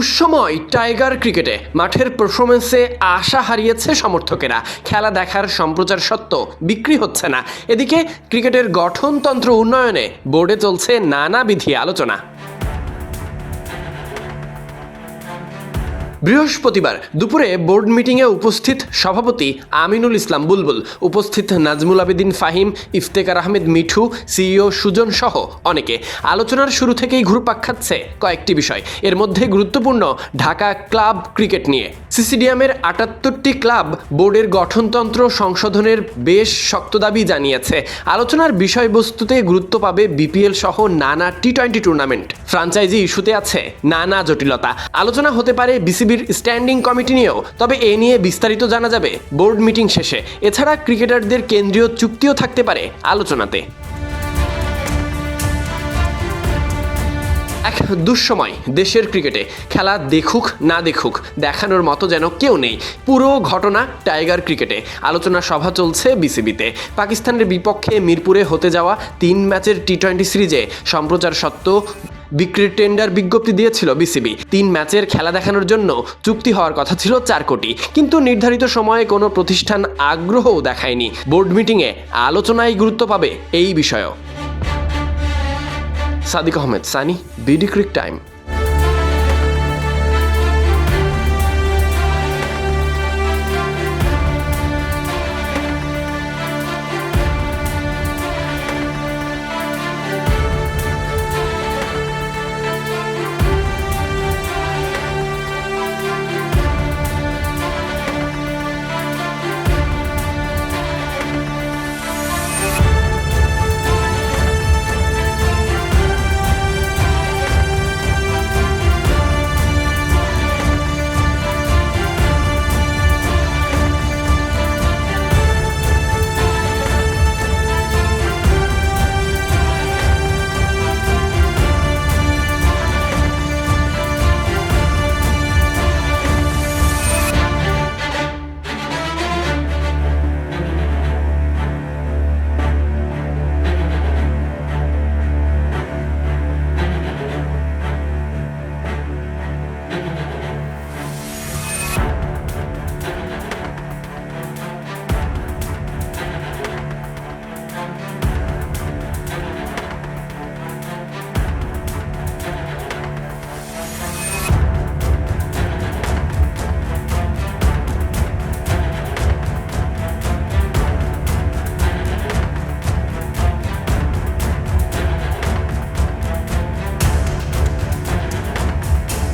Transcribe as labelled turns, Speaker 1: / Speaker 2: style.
Speaker 1: দুঃসময় টাইগার ক্রিকেটে মাঠের পারফরমেন্সে আশা হারিয়েছে সমর্থকেরা। খেলা দেখার সম্প্রচার সত্ত্বেও বিক্রি হচ্ছে না। এদিকে ক্রিকেটের গঠনতন্ত্র উন্নয়নে বোর্ডে চলছে নানা বিধি আলোচনা। বৃহস্পতিবার দুপুরে বোর্ড মিটিংয়ে উপস্থিত সভাপতি আমিনুল ইসলাম বুলবুল, উপস্থিত নাজমুল আবেদিন ফাহিম, ইফতেকার আহমেদ মিঠু, সিইও সুজন সহ অনেকে। আলোচনার শুরু থেকেই ঘুরপাক খাচ্ছে কয়েকটি বিষয়। এর মধ্যে গুরুত্বপূর্ণ, ঢাকা ক্লাব ক্রিকেট নিয়ে। সিসিডিএমের আটাত্তরটি ক্লাব বোর্ডের গঠনতন্ত্র সংশোধনের বেশ শক্ত দাবি জানিয়েছে। আলোচনার বিষয়বস্তুতে গুরুত্ব পাবে বিপিএল সহ নানা টি টোয়েন্টি টুর্নামেন্ট ফ্রাঞ্চাইজি ইস্যুতে আছে নানা জটিলতা। আলোচনা হতে পারে বিসিবির স্ট্যান্ডিং কমিটি নিয়েও। তবে এ নিয়ে বিস্তারিত জানা যাবে বোর্ড মিটিং শেষে। এছাড়া ক্রিকেটারদের কেন্দ্রীয় চুক্তিও থাকতে পারে আলোচনাতে। এক দুঃসময় দেশের ক্রিকেটে খেলা দেখুক না দেখুক, দেখানোর মতো যেন কেউ নেই। পুরো ঘটনা টাইগার ক্রিকেটে। আলোচনা সভা চলছে বিসিবিতে। পাকিস্তানের বিপক্ষে মিরপুরে হতে যাওয়া তিন ম্যাচের টি টোয়েন্টি সিরিজে সম্প্রচার সত্ত্বেও বিক্রির টেন্ডার বিজ্ঞপ্তি দিয়েছিল বিসিবি। তিন ম্যাচের খেলা দেখানোর জন্য চুক্তি হওয়ার কথা ছিল চার কোটি। কিন্তু নির্ধারিত সময়ে কোনো প্রতিষ্ঠান আগ্রহও দেখায়নি। বোর্ড মিটিংয়ে আলোচনায় গুরুত্ব পাবে এই বিষয়েও। Sadiq Ahmed, Sunny, BD cric time.